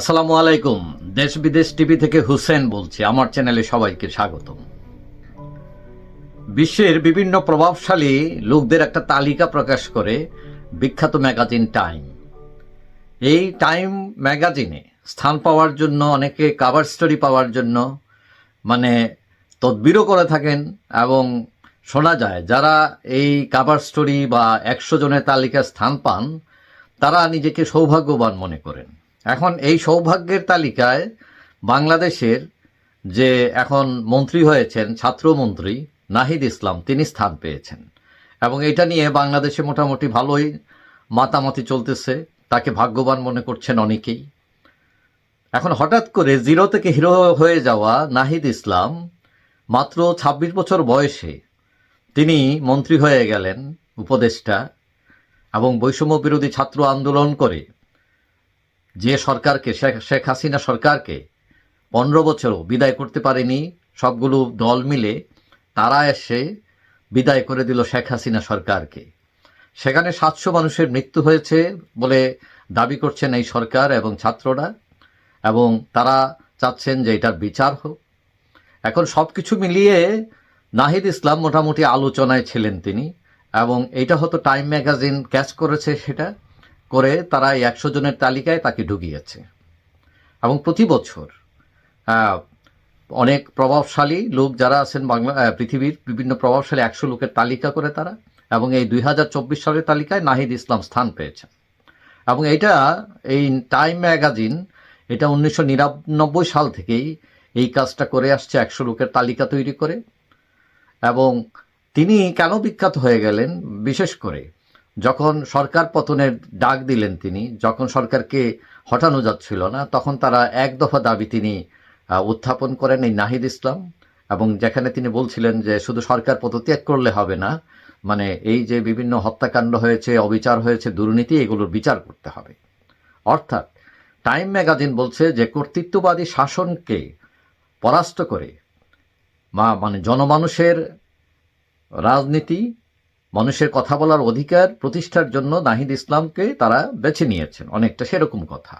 আসসালামু আলাইকুম। দেশ বিদেশ টিভি থেকে হুসেন বলছি। আমার চ্যানেলে সবাইকে স্বাগতম। বিশ্বের বিভিন্ন প্রভাবশালী লোকদের একটা তালিকা প্রকাশ করে বিখ্যাত ম্যাগাজিন টাইম। এই টাইম ম্যাগাজিনে স্থান পাওয়ার জন্য, অনেকে কাভার স্টোরি পাওয়ার জন্য মানে তদবিরও করে থাকেন এবং শোনা যায়, যারা এই কাভার স্টোরি বা একশো জনের তালিকায় স্থান পান, তারা নিজেকে সৌভাগ্যবান মনে করেন। এখন এই সৌভাগ্যের তালিকায় বাংলাদেশের যে এখন মন্ত্রী হয়েছেন, ছাত্রমন্ত্রী নাহিদ ইসলাম, তিনি স্থান পেয়েছেন। এবং এটা নিয়ে বাংলাদেশে মোটামুটি ভালোই মাতামাতি চলতেছে। তাকে ভাগ্যবান মনে করছেন অনেকেই। এখন হঠাৎ করে জিরো থেকে হিরো হয়ে যাওয়া নাহিদ ইসলাম মাত্র ২৬ বছর বয়সে তিনি মন্ত্রী হয়ে গেলেন উপদেষ্টা এবং বৈষম্য বিরোধী ছাত্র আন্দোলন করে। যে সরকারকে, শেখ হাসিনা সরকারকে পনেরো বছরও বিদায় করতে পারেনি, সবগুলো দল মিলে তারা এসে বিদায় করে দিল শেখ হাসিনা সরকারকে। সেখানে সাতশো মানুষের মৃত্যু হয়েছে বলে দাবি করছেন এই সরকার এবং ছাত্ররা এবং তারা চাচ্ছেন যে এটার বিচার হোক। এখন সব কিছু মিলিয়ে নাহিদ ইসলাম মোটামুটি আলোচনায় ছিলেন তিনি এবং এটা হয়তো টাইম ম্যাগাজিন ক্যাচ করেছে সেটা। করে তারা এই একশো জনের তালিকায় তাকে ঢুকিয়েছে। এবং প্রতি বছর অনেক প্রভাবশালী লোক যারা আছেন বাংলা পৃথিবীর বিভিন্ন প্রভাবশালী একশো লোকের তালিকা করে তারা, এবং এই দুই হাজার চব্বিশ সালের তালিকায় নাহিদ ইসলাম স্থান পেয়েছেন। এবং এটা এই টাইম ম্যাগাজিন, এটা উনিশশো নিরানব্বই সাল থেকেই এই কাজটা করে আসছে, একশো লোকের তালিকা তৈরি করে। এবং তিনি কেন বিখ্যাত হয়ে গেলেন, বিশেষ করে যখন সরকার পতনের ডাক দিলেন তিনি, যখন সরকারকে হটানো যাচ্ছিল না, তখন তারা এক দফা দাবি তিনি উত্থাপন করেন এই নাহিদ ইসলাম এবং যেখানে তিনি বলছিলেন যে শুধু সরকার পদত্যাগ করলে হবে না মানে এই যে বিভিন্ন হত্যাকাণ্ড হয়েছে, অবিচার হয়েছে, দুর্নীতি, এগুলোর বিচার করতে হবে। অর্থাৎ টাইম ম্যাগাজিন বলছে যে কর্তৃত্ববাদী শাসনকে পরাস্ত করে মা মানে জনমানুষের রাজনীতি মানুষের কথা বলার অধিকার প্রতিষ্ঠার জন্য নাহিদ ইসলামকে তারা বেছে নিয়েছেন। অনেকটা সেরকম কথা।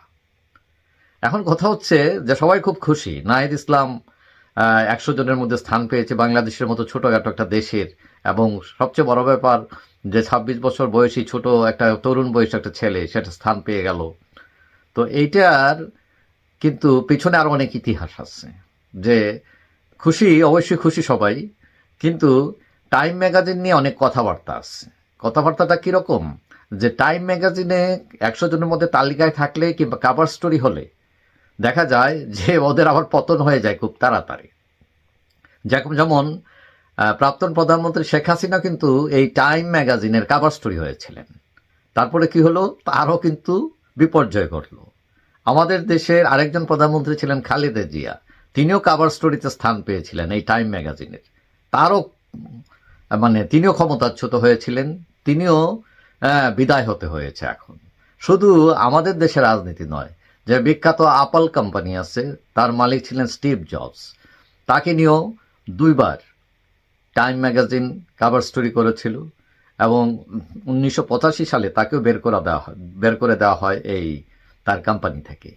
এখন কথা হচ্ছে যে সবাই খুব খুশি। নাহিদ ইসলাম একশো জনের মধ্যে স্থান পেয়েছে বাংলাদেশের মতো ছোটখাটো একটা দেশের এবং সবচেয়ে বড় ব্যাপার যে ছাব্বিশ বছর বয়সী ছোট একটা তরুণ বয়সী একটা ছেলে, সেটা স্থান পেয়ে গেল। তো এইটার কিন্তু পিছনে আরও অনেক ইতিহাস আছে যে খুশি, অবশ্যই খুশি সবাই। কিন্তু টাইম ম্যাগাজিন নিয়ে অনেক কথাবার্তা আছে। কথাবার্তাটা কীরকম? যে টাইম ম্যাগাজিনে একশো জনের মধ্যে তালিকায় থাকলে কিংবা কাভার স্টোরি হলে দেখা যায় যে ওদের আবার পতন হয়ে যায় খুব তাড়াতাড়ি। যেরকম যেমন প্রাক্তন প্রধানমন্ত্রী শেখ হাসিনা কিন্তু এই টাইম ম্যাগাজিনের কাভার স্টোরি হয়েছিলেন। তারপরে কি হলো? তারও কিন্তু বিপর্যয় ঘটলো। আমাদের দেশের আরেকজন প্রধানমন্ত্রী ছিলেন খালেদা জিয়া। তিনিও কাভার স্টোরিতে স্থান পেয়েছিলেন এই টাইম ম্যাগাজিনের তারও মানে তিনিও ক্ষমতাচ্যুত হয়েছিলেন, তিনিও বিদায় হতে হয়েছে এখন। শুধু আমাদের দেশের রাজনীতি নয়, যে বিখ্যাত আপল কোম্পানি আছে, তার মালিক ছিলেন স্টিভ জবস। তাকে নিয়েও দুইবার টাইম ম্যাগাজিন কাভার স্টোরি করেছিল এবং উনিশশো পঁচাশি সালে তাকেও বের করা দেওয়া হয়, বের করে দেওয়া হয় এই তার কোম্পানি থেকে।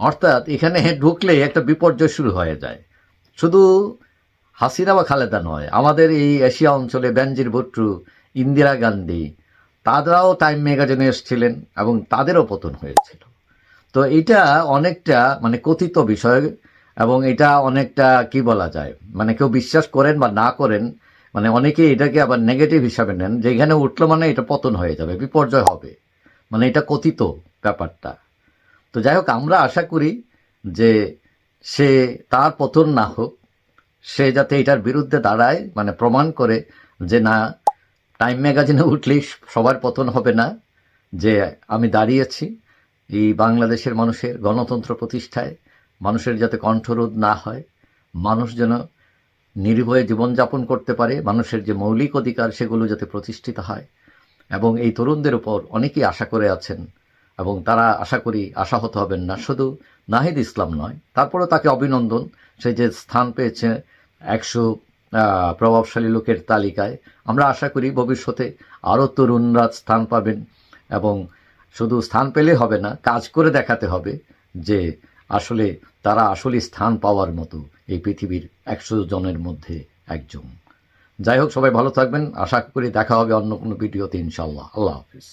অর্থাৎ এখানে ঢুকলে একটা বিপর্যয় শুরু হয়ে যায়। শুধু হাসিনা বা খালেদা নয়। আমাদের এই এশিয়া অঞ্চলে বেনজির ভুট্টু, ইন্দিরা গান্ধী তারাও টাইম ম্যাগাজিনে এসেছিলেন এবং তাদেরও পতন হয়েছিল। তো এটা অনেকটা মানে কথিত বিষয় এবং এটা অনেকটা কি বলা যায় মানে কেউ বিশ্বাস করেন বা না করেন মানে অনেকে এটাকে আবার নেগেটিভ হিসাবে নেন যে এখানে উঠল মানে এটা পতন হয়ে যাবে, বিপর্যয় হবে। মানে এটা কথিত ব্যাপারটা। তো যাই হোক, আমরা আশা করি যে সে তার পতন না হোক সে যাতে এটার বিরুদ্ধে দাঁড়ায় মানে প্রমাণ করে যে না টাইম ম্যাগাজিনে উঠলেই সবার পতন হবে না, যে আমি দাঁড়িয়েছি এই বাংলাদেশের মানুষের গণতন্ত্র প্রতিষ্ঠায়, মানুষের যাতে কণ্ঠরোধ না হয়, মানুষ যেন নির্ভয়ে জীবনযাপন করতে পারে, মানুষের যে মৌলিক অধিকার সেগুলো যাতে প্রতিষ্ঠিত হয়। এবং এই তরুণদের উপর অনেকেই আশা করে আছেন এবং তারা আশা করি আশাহত হবেন না, শুধু নাহিদ ইসলাম নয় তারপরে তাকে অভিনন্দন, সে যে স্থান পেয়েছে একশো প্রভাবশালী লোকের তালিকায়। আমরা আশা করি ভবিষ্যতে আরও তরুণরা স্থান পাবেন এবং শুধু স্থান পেলে হবে না, কাজ করে দেখাতে হবে যে আসলে তারা আসলে স্থান পাওয়ার মতো এই পৃথিবীর একশো জনের মধ্যে একজন। যাই হোক, সবাই ভালো থাকবেন। আশা করি দেখা হবে অন্য কোনো ভিডিওতে ইনশাল্লাহ আল্লাহ হাফিজ।